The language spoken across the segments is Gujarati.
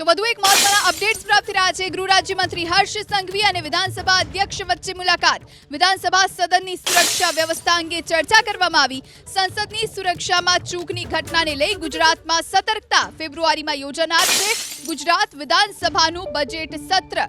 તો વધુ એક મહત્વના અપડેટ્સ પ્રાપ્ત રહ્યા છે. ગૃહ રાજ્યમંત્રી હર્ષ સંઘવી અને વિધાનસભા અધ્યક્ષ વચ્ચે મુલાકાત. વિધાનસભા સદનની સુરક્ષા વ્યવસ્થા અંગે ચર્ચા કરવામાં આવી. સંસદની સુરક્ષામાં ચૂકની ઘટનાને લઈ ગુજરાતમાં સતર્કતા ફેબ્રુઆરીમાં યોજાનાર છે. ગુજરાત વિધાનસભાનું બજેટ સત્ર.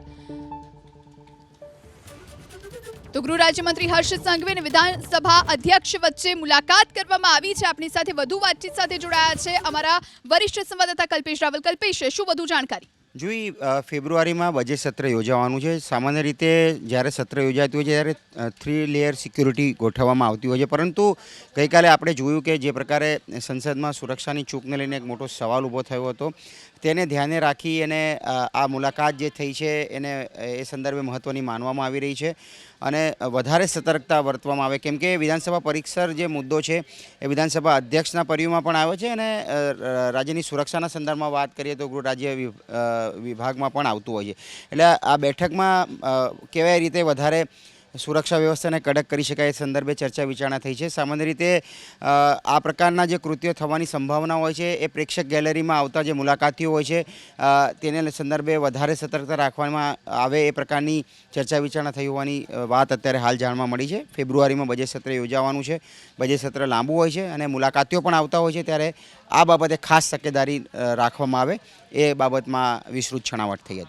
તો ગૃહ રાજ્યમંત્રી હર્ષ સંઘવી અને વિધાનસભા અધ્યક્ષ વચ્ચે મુલાકાત કરવામાં આવી છે. આપણી સાથે વધુ વાતચીત સાથે જોડાયા છે અમારા વરિષ્ઠ સંવાદદાતા કલ્પેશ રાવલ. કલ્પેશ, શું વધુ જાણકારી? જોઈ ફેબ્રુઆરીમાં બજેટ સત્ર યોજાવાનું છે. સામાન્ય રીતે જ્યારે સત્ર યોજાતું હોય છે ત્યારે થ્રી લેયર સિક્યુરિટી ગોઠવવામાં આવતી હોય છે. પરંતુ ગઈકાલે આપણે જોયું કે જે પ્રકારે સંસદમાં સુરક્ષાની ચૂકને લઈને એક મોટો સવાલ ઊભો થયો હતો. તેને ધ્યાને રાખી અને આ મુલાકાત જે થઈ છે એને, એ સંદર્ભે મહત્ત્વની માનવામાં આવી રહી છે. અને વધારે સતર્કતા વર્તવામાં આવે. કેમ કે વિધાનસભા પરીક્ષર જે મુદ્દો છે એ વિધાનસભા અધ્યક્ષના પર્યુમાં પણ આવ્યો છે. અને રાજ્યની સુરક્ષાના સંદર્ભમાં વાત કરીએ તો ગૃહ રાજ્ય વિભાગમાં પણ આવતું હોય છે. એટલે આ બેઠકમાં કેવાય રીતે વધારે સુરક્ષા વ્યવસ્થાને કડક કરી શકાય એ સંદર્ભે ચર્ચા વિચારણા થઈ છે. સામાન્ય રીતે આ પ્રકારના જે કૃત્યો થવાની સંભાવના હોય છે, એ પ્રેક્ષક ગેલેરીમાં આવતા જે મુલાકાતીઓ હોય છે તેને સંદર્ભે વધારે સતર્કતા રાખવામાં આવે એ પ્રકારની ચર્ચા વિચારણા થઈ હોવાની વાત અત્યારે હાલ જાણવા મળી છે. ફેબ્રુઆરીમાં બજેટ સત્ર યોજાવાનું છે. બજેટ સત્ર લાંબુ હોય છે અને મુલાકાતીઓ પણ આવતા હોય છે ત્યારે આ બાબતે ખાસ તકેદારી રાખવામાં આવે. એ બાબતમાં વિસ્તૃત છણાવટ થઈ હતી.